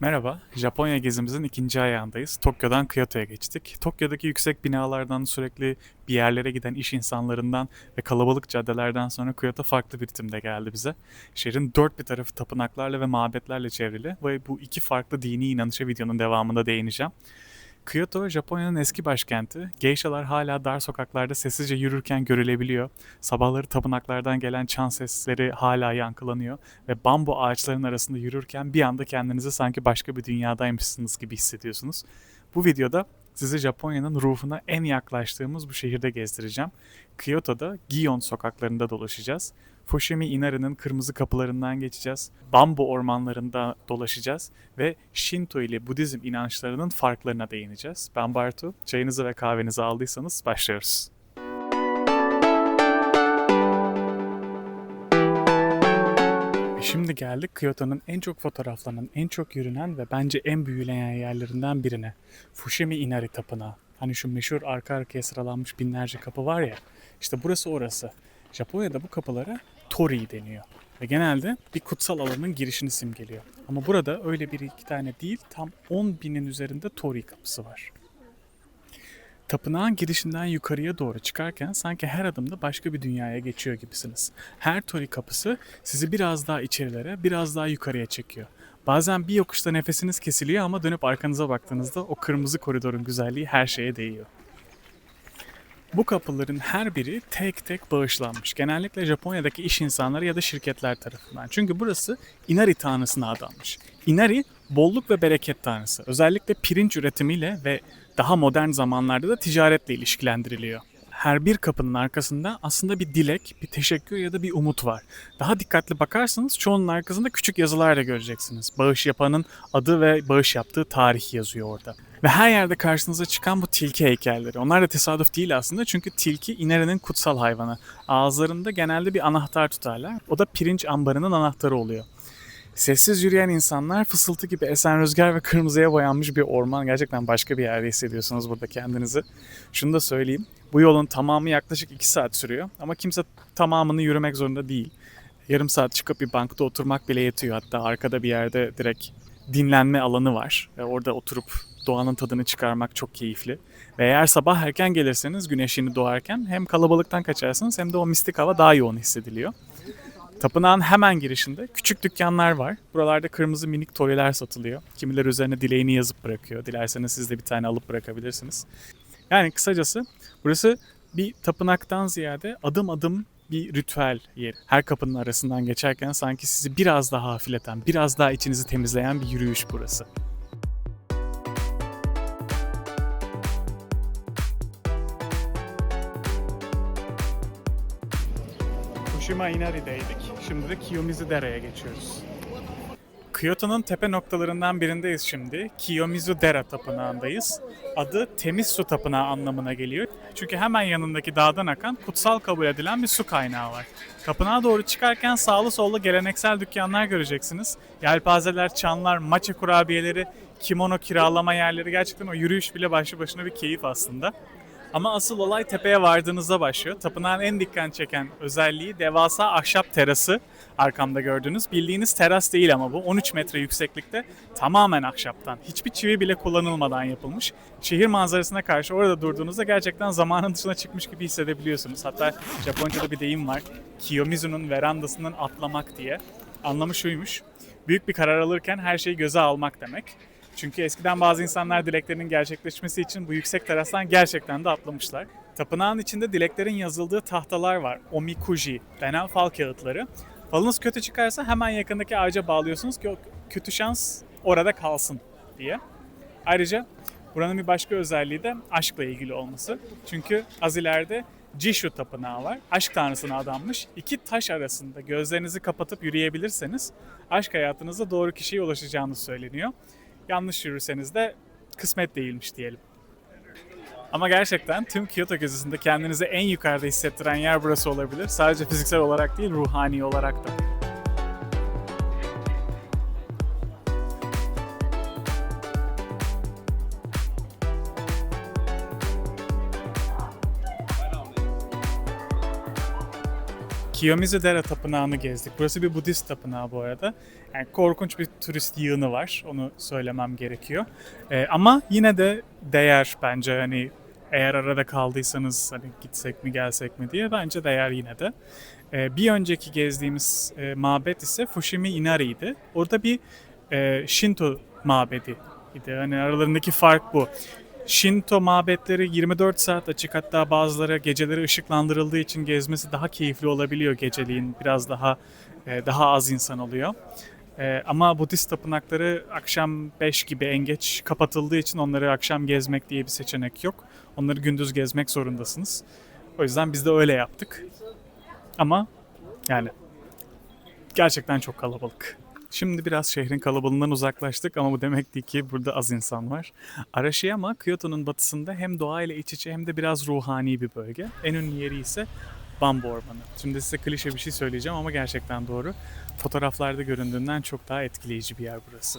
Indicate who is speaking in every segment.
Speaker 1: Merhaba, Japonya gezimizin ikinci ayağındayız. Tokyo'dan Kyoto'ya geçtik. Tokyo'daki yüksek binalardan, sürekli bir yerlere giden iş insanlarından ve kalabalık caddelerden sonra Kyoto farklı bir ritimde geldi bize. Şehrin dört bir tarafı tapınaklarla ve mabetlerle çevrili ve bu iki farklı dini inanışa videonun devamında değineceğim. Kyoto, Japonya'nın eski başkenti. Geishalar hala dar sokaklarda sessizce yürürken görülebiliyor. Sabahları tapınaklardan gelen çan sesleri hala yankılanıyor. Ve bambu ağaçların arasında yürürken bir anda kendinizi sanki başka bir dünyadaymışsınız gibi hissediyorsunuz. Bu videoda sizi Japonya'nın ruhuna en yaklaştığımız bu şehirde gezdireceğim. Kyoto'da Gion sokaklarında dolaşacağız. Fushimi Inari'nin kırmızı kapılarından geçeceğiz. Bambu ormanlarında dolaşacağız ve Shinto ile Budizm inançlarının farklarına değineceğiz. Ben Bartu. Çayınızı ve kahvenizi aldıysanız başlıyoruz. E Şimdi geldik Kyoto'nun en çok fotoğraflanan, en çok yürünen ve bence en büyüleyen yerlerinden birine. Fushimi Inari Tapınağı. Hani şu meşhur arka arkaya sıralanmış binlerce kapı var ya. İşte burası orası. Japonya'da bu kapılara Torii deniyor. Ve genelde bir kutsal alanın girişini simgeliyor. Ama burada öyle bir iki tane değil, tam 10 binin üzerinde Torii kapısı var. Tapınağın girişinden yukarıya doğru çıkarken sanki her adımda başka bir dünyaya geçiyor gibisiniz. Her tori kapısı sizi biraz daha içerilere, biraz daha yukarıya çekiyor. Bazen bir yokuşta nefesiniz kesiliyor ama dönüp arkanıza baktığınızda o kırmızı koridorun güzelliği her şeye değiyor. Bu kapıların her biri tek tek bağışlanmış. Genellikle Japonya'daki iş insanları ya da şirketler tarafından. Çünkü burası Inari tanrısına adanmış. Inari bolluk ve bereket tanrısı. Özellikle pirinç üretimiyle ve daha modern zamanlarda da ticaretle ilişkilendiriliyor. Her bir kapının arkasında aslında bir dilek, bir teşekkür ya da bir umut var. Daha dikkatli bakarsanız çoğunun arkasında küçük yazılar da göreceksiniz. Bağış yapanın adı ve bağış yaptığı tarih yazıyor orada. Ve her yerde karşınıza çıkan bu tilki heykelleri. Onlar da tesadüf değil aslında çünkü tilki İnere'nin kutsal hayvanı. Ağızlarında genelde bir anahtar tutarlar. O da pirinç ambarının anahtarı oluyor. Sessiz yürüyen insanlar, fısıltı gibi esen rüzgar ve kırmızıya boyanmış bir orman. Gerçekten başka bir yerde hissediyorsunuz burada kendinizi. Şunu da söyleyeyim. Bu yolun tamamı yaklaşık 2 saat sürüyor. Ama kimse tamamını yürümek zorunda değil. Yarım saat çıkıp bir bankta oturmak bile yetiyor. Hatta arkada bir yerde direkt dinlenme alanı var. Orada oturup doğanın tadını çıkarmak çok keyifli. Ve eğer sabah erken gelirseniz güneş yeni doğarken hem kalabalıktan kaçarsınız hem de o mistik hava daha yoğun hissediliyor. Tapınağın hemen girişinde küçük dükkanlar var. Buralarda kırmızı minik toylar satılıyor. Kimileri üzerine dileğini yazıp bırakıyor. Dilerseniz siz de bir tane alıp bırakabilirsiniz. Yani kısacası burası bir tapınaktan ziyade adım adım bir ritüel yeri. Her kapının arasından geçerken sanki sizi biraz daha hafifleten, biraz daha içinizi temizleyen bir yürüyüş burası. Fushima Inari'deydik. Şimdi de Kiyomizu Dera'ya geçiyoruz. Kyoto'nun tepe noktalarından birindeyiz şimdi. Kiyomizu Dera Tapınağı'ndayız. Adı temiz su tapınağı anlamına geliyor. Çünkü hemen yanındaki dağdan akan kutsal kabul edilen bir su kaynağı var. Tapınağa doğru çıkarken sağlı sollu geleneksel dükkanlar göreceksiniz. Yelpazeler, çanlar, maça kurabiyeleri, kimono kiralama yerleri gerçekten o yürüyüş bile başlı başına bir keyif aslında. Ama asıl olay tepeye vardığınızda başlıyor. Tapınağın en dikkat çeken özelliği devasa ahşap terası arkamda gördüğünüz. Bildiğiniz teras değil ama bu 13 metre yükseklikte tamamen ahşaptan. Hiçbir çivi bile kullanılmadan yapılmış. Şehir manzarasına karşı orada durduğunuzda gerçekten zamanın dışına çıkmış gibi hissedebiliyorsunuz. Hatta Japonca'da bir deyim var. Kiyomizu'nun verandasından atlamak diye. Anlamı şuymuş. Büyük bir karar alırken her şeyi göze almak demek. Çünkü eskiden bazı insanlar dileklerinin gerçekleşmesi için bu yüksek terastan gerçekten de atlamışlar. Tapınağın içinde dileklerin yazıldığı tahtalar var. Omikuji denen fal kağıtları. Falınız kötü çıkarsa hemen yakındaki ağaca bağlıyorsunuz ki o kötü şans orada kalsın diye. Ayrıca buranın bir başka özelliği de aşkla ilgili olması. Çünkü az ileride Jishu tapınağı var. Aşk tanrısına adanmış. İki taş arasında gözlerinizi kapatıp yürüyebilirseniz aşk hayatınızda doğru kişiye ulaşacağınız söyleniyor. Yanlış yürürseniz de kısmet değilmiş diyelim. Ama gerçekten tüm Kyoto gezisinde kendinizi en yukarıda hissettiren yer burası olabilir. Sadece fiziksel olarak değil, ruhani olarak da. Kiyomizu-dera Tapınağı'nı gezdik. Burası bir Budist tapınağı bu arada. Yani korkunç bir turist yığını var. Onu söylemem gerekiyor. Ee, ama yine de değer bence hani eğer arada kaldıysanız hani gitsek mi gelsek mi diye bence değer yine de. Ee, bir önceki gezdiğimiz e, mabet ise Fushimi Inari'ydi. Orada bir e, Shinto mabedi idi. Hani aralarındaki fark bu. Shinto mabetleri 24 saat açık hatta bazıları geceleri ışıklandırıldığı için gezmesi daha keyifli olabiliyor geceliğin. Biraz daha e, daha az insan oluyor. E, ama Budist tapınakları akşam 5 gibi en geç kapatıldığı için onları akşam gezmek diye bir seçenek yok. Onları gündüz gezmek zorundasınız. O yüzden biz de öyle yaptık. Ama yani gerçekten çok kalabalık. Şimdi biraz şehrin kalabalığından uzaklaştık ama bu demek değil ki burada az insan var. Arashiyama, Kyoto'nun batısında hem doğayla iç içe hem de biraz ruhani bir bölge. En ünlü yeri ise Bambu Ormanı. Şimdi size klişe bir şey söyleyeceğim ama gerçekten doğru. Fotoğraflarda göründüğünden çok daha etkileyici bir yer burası.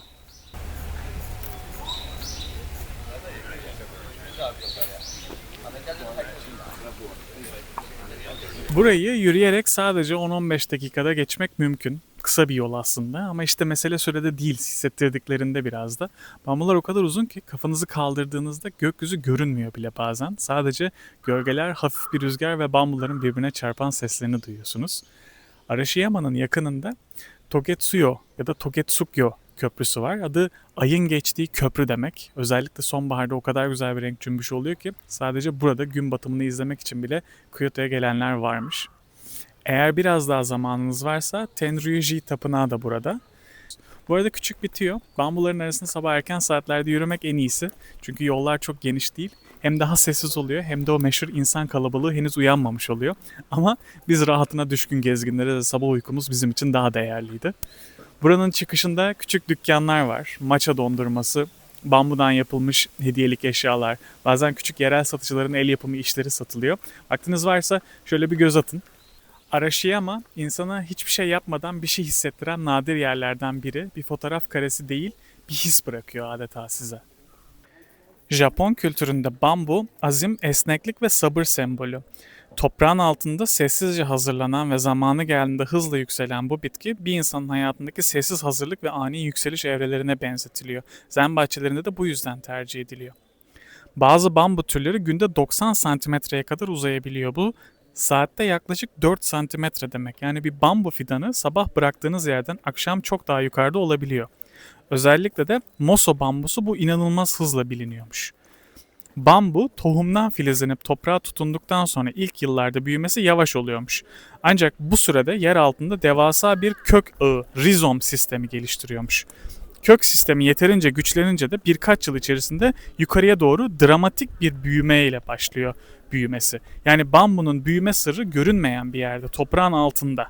Speaker 1: Burayı yürüyerek sadece 10-15 dakikada geçmek mümkün. Kısa bir yol aslında ama işte mesele sürede değil hissettirdiklerinde biraz da. Bambular o kadar uzun ki kafanızı kaldırdığınızda gökyüzü görünmüyor bile bazen. Sadece gölgeler, hafif bir rüzgar ve bambuların birbirine çarpan seslerini duyuyorsunuz. Arashiyama'nın yakınında Togetsuyo ya da Togetsukyo köprüsü var. Adı ayın geçtiği köprü demek. Özellikle sonbaharda o kadar güzel bir renk cümbüşü oluyor ki sadece burada gün batımını izlemek için bile Kyoto'ya gelenler varmış. Eğer biraz daha zamanınız varsa Tenryuji Tapınağı da burada. Bu arada küçük bitiyor. Bambuların arasında sabah erken saatlerde yürümek en iyisi. Çünkü yollar çok geniş değil. Hem daha sessiz oluyor hem de o meşhur insan kalabalığı henüz uyanmamış oluyor. Ama biz rahatına düşkün gezginlere de sabah uykumuz bizim için daha değerliydi. Buranın çıkışında küçük dükkanlar var. Maça dondurması, bambudan yapılmış hediyelik eşyalar, bazen küçük yerel satıcıların el yapımı işleri satılıyor. Vaktiniz varsa şöyle bir göz atın. Arashiyama insana hiçbir şey yapmadan bir şey hissettiren nadir yerlerden biri. Bir fotoğraf karesi değil, bir his bırakıyor adeta size. Japon kültüründe bambu azim, esneklik ve sabır sembolü. Toprağın altında sessizce hazırlanan ve zamanı geldiğinde hızla yükselen bu bitki bir insanın hayatındaki sessiz hazırlık ve ani yükseliş evrelerine benzetiliyor. Zen bahçelerinde de bu yüzden tercih ediliyor. Bazı bambu türleri günde 90 santimetreye kadar uzayabiliyor. Bu saatte yaklaşık 4 santimetre demek. Yani bir bambu fidanı sabah bıraktığınız yerden akşam çok daha yukarıda olabiliyor. Özellikle de Moso bambusu bu inanılmaz hızla biliniyormuş. Bambu tohumdan filizlenip toprağa tutunduktan sonra ilk yıllarda büyümesi yavaş oluyormuş. Ancak bu sürede yer altında devasa bir kök ağı, rizom sistemi geliştiriyormuş. Kök sistemi yeterince güçlenince de birkaç yıl içerisinde yukarıya doğru dramatik bir büyüme ile başlıyor büyümesi. Yani bambunun büyüme sırrı görünmeyen bir yerde, toprağın altında.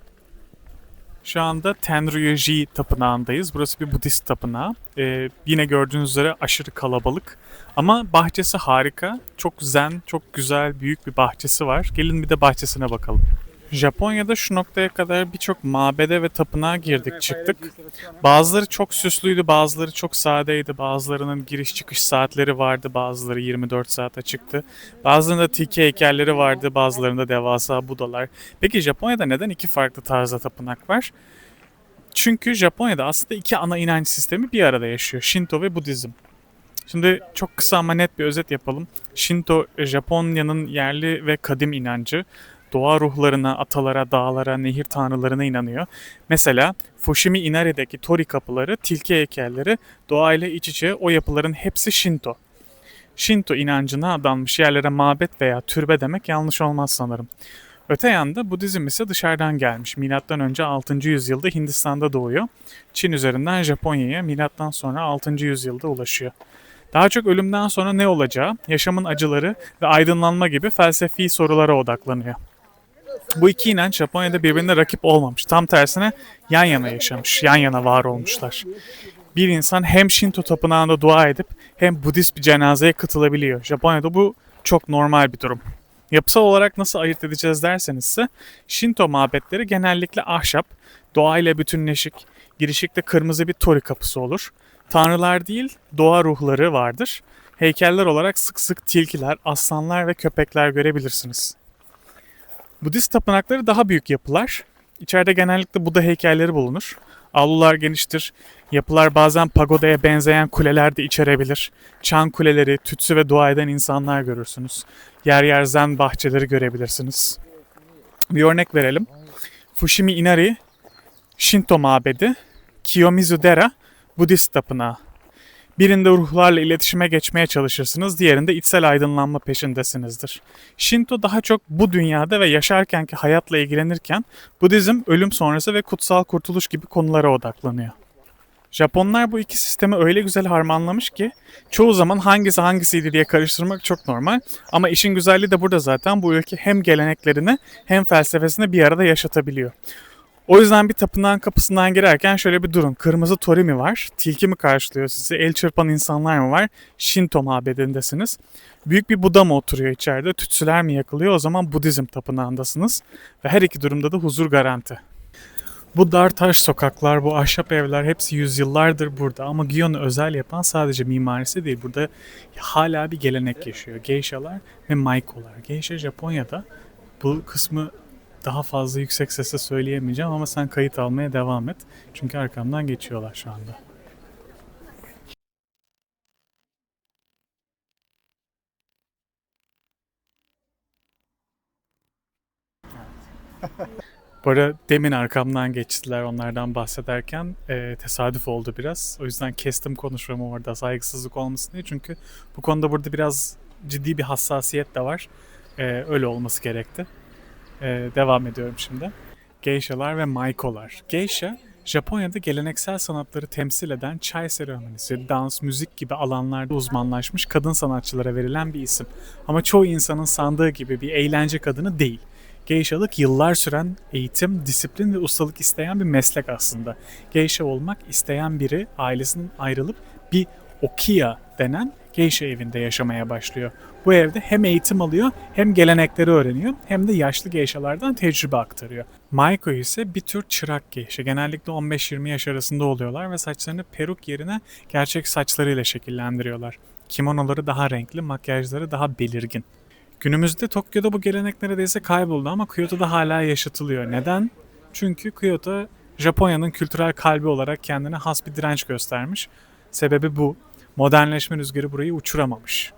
Speaker 1: Şu anda Tenryuji tapınağındayız. Burası bir Budist tapınağı. Ee, yine gördüğünüz üzere aşırı kalabalık. Ama bahçesi harika. Çok zen, çok güzel, büyük bir bahçesi var. Gelin bir de bahçesine bakalım. Japonya'da şu noktaya kadar birçok mabede ve tapınağa girdik çıktık. Bazıları çok süslüydü, bazıları çok sadeydi. Bazılarının giriş çıkış saatleri vardı, bazıları 24 saat açıktı. Bazılarında tiki heykelleri vardı, bazılarında devasa budalar. Peki Japonya'da neden iki farklı tarzda tapınak var? Çünkü Japonya'da aslında iki ana inanç sistemi bir arada yaşıyor. Shinto ve Budizm. Şimdi çok kısa ama net bir özet yapalım. Shinto, Japonya'nın yerli ve kadim inancı doğa ruhlarına, atalara, dağlara, nehir tanrılarına inanıyor. Mesela Fushimi Inari'deki tori kapıları, tilki heykelleri doğayla iç içe o yapıların hepsi Shinto. Shinto inancına adanmış yerlere mabet veya türbe demek yanlış olmaz sanırım. Öte yanda Budizm ise dışarıdan gelmiş. Milattan önce 6. yüzyılda Hindistan'da doğuyor. Çin üzerinden Japonya'ya milattan sonra 6. yüzyılda ulaşıyor. Daha çok ölümden sonra ne olacağı, yaşamın acıları ve aydınlanma gibi felsefi sorulara odaklanıyor. Bu iki inanç Japonya'da birbirine rakip olmamış. Tam tersine yan yana yaşamış, yan yana var olmuşlar. Bir insan hem Shinto tapınağında dua edip hem Budist bir cenazeye katılabiliyor. Japonya'da bu çok normal bir durum. Yapısal olarak nasıl ayırt edeceğiz derseniz ise Shinto mabetleri genellikle ahşap, doğayla bütünleşik, girişikte kırmızı bir tori kapısı olur. Tanrılar değil, doğa ruhları vardır. Heykeller olarak sık sık tilkiler, aslanlar ve köpekler görebilirsiniz. Budist tapınakları daha büyük yapılar. İçeride genellikle Buda heykelleri bulunur. Avlular geniştir. Yapılar bazen pagodaya benzeyen kuleler de içerebilir. Çan kuleleri, tütsü ve dua eden insanlar görürsünüz. Yer yer zen bahçeleri görebilirsiniz. Bir örnek verelim. Fushimi Inari Shinto mabedi, Kiyomizu Dera Budist tapınağı. Birinde ruhlarla iletişime geçmeye çalışırsınız, diğerinde içsel aydınlanma peşindesinizdir. Shinto daha çok bu dünyada ve yaşarkenki hayatla ilgilenirken, Budizm ölüm sonrası ve kutsal kurtuluş gibi konulara odaklanıyor. Japonlar bu iki sistemi öyle güzel harmanlamış ki çoğu zaman hangisi hangisiydi diye karıştırmak çok normal. Ama işin güzelliği de burada zaten bu ülke hem geleneklerini hem felsefesini bir arada yaşatabiliyor. O yüzden bir tapınağın kapısından girerken şöyle bir durun. Kırmızı tori mi var? Tilki mi karşılıyor sizi? El çırpan insanlar mı var? Shinto mabedindesiniz. Büyük bir Buda mı oturuyor içeride? Tütsüler mi yakılıyor? O zaman Budizm tapınağındasınız. Ve her iki durumda da huzur garanti. Bu dar taş sokaklar, bu ahşap evler hepsi yüzyıllardır burada ama Giyon'u özel yapan sadece mimarisi değil. Burada hala bir gelenek yaşıyor. Geishalar ve maikolar. Geisha Japonya'da bu kısmı daha fazla yüksek sesle söyleyemeyeceğim ama sen kayıt almaya devam et. Çünkü arkamdan geçiyorlar şu anda. Bu arada demin arkamdan geçtiler onlardan bahsederken e, tesadüf oldu biraz. O yüzden kestim konuşmamı orada saygısızlık olmasın diye. Çünkü bu konuda burada biraz ciddi bir hassasiyet de var. E, öyle olması gerekti. E, devam ediyorum şimdi. Geishalar ve maikolar. Geisha, Japonya'da geleneksel sanatları temsil eden çay seremonisi, dans, müzik gibi alanlarda uzmanlaşmış kadın sanatçılara verilen bir isim. Ama çoğu insanın sandığı gibi bir eğlence kadını değil. Geishalık yıllar süren eğitim, disiplin ve ustalık isteyen bir meslek aslında. Geisha olmak isteyen biri ailesinden ayrılıp bir okiya denen geisha evinde yaşamaya başlıyor. Bu evde hem eğitim alıyor hem gelenekleri öğreniyor hem de yaşlı geishalardan tecrübe aktarıyor. Maiko ise bir tür çırak geisha. Genellikle 15-20 yaş arasında oluyorlar ve saçlarını peruk yerine gerçek saçlarıyla şekillendiriyorlar. Kimonoları daha renkli, makyajları daha belirgin. Günümüzde Tokyo'da bu gelenek neredeyse kayboldu ama Kyoto'da hala yaşatılıyor. Neden? Çünkü Kyoto Japonya'nın kültürel kalbi olarak kendine has bir direnç göstermiş. Sebebi bu. Modernleşme rüzgarı burayı uçuramamış.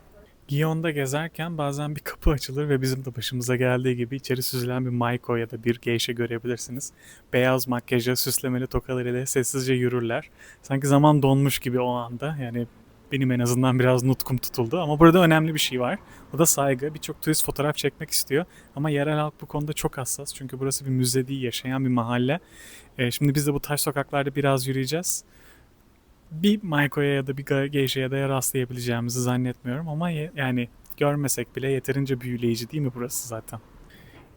Speaker 1: Giyon'da gezerken bazen bir kapı açılır ve bizim de başımıza geldiği gibi içeri süzülen bir maiko ya da bir geisha görebilirsiniz. Beyaz makyaja, süslemeli tokalarıyla sessizce yürürler. Sanki zaman donmuş gibi o anda. Yani benim en azından biraz nutkum tutuldu. Ama burada önemli bir şey var. O da saygı. Birçok turist fotoğraf çekmek istiyor. Ama yerel halk bu konuda çok hassas. Çünkü burası bir müze değil, yaşayan bir mahalle. Ee, şimdi biz de bu taş sokaklarda biraz yürüyeceğiz. Bir Maiko'ya ya da bir Geisha'ya da rastlayabileceğimizi zannetmiyorum. Ama yani görmesek bile yeterince büyüleyici değil mi burası zaten?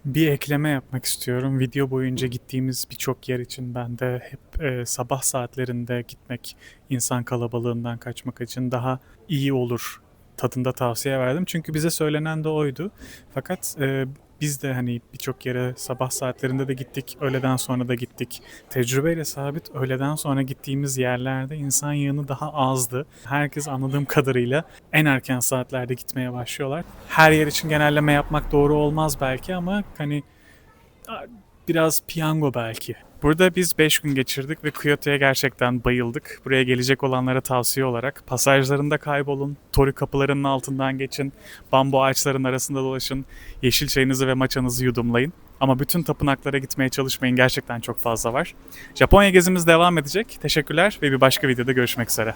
Speaker 1: Bir ekleme yapmak istiyorum. Video boyunca gittiğimiz birçok yer için ben de hep e, sabah saatlerinde gitmek, insan kalabalığından kaçmak için daha iyi olur tadında tavsiye verdim. Çünkü bize söylenen de oydu. Fakat e, biz de hani birçok yere sabah saatlerinde de gittik, öğleden sonra da gittik. Tecrübeyle sabit öğleden sonra gittiğimiz yerlerde insan yığını daha azdı. Herkes anladığım kadarıyla en erken saatlerde gitmeye başlıyorlar. Her yer için genelleme yapmak doğru olmaz belki ama hani biraz piyango belki. Burada biz 5 gün geçirdik ve Kyoto'ya gerçekten bayıldık. Buraya gelecek olanlara tavsiye olarak pasajlarında kaybolun, tori kapılarının altından geçin, bambu ağaçların arasında dolaşın, yeşil çayınızı ve maçanızı yudumlayın. Ama bütün tapınaklara gitmeye çalışmayın gerçekten çok fazla var. Japonya gezimiz devam edecek. Teşekkürler ve bir başka videoda görüşmek üzere.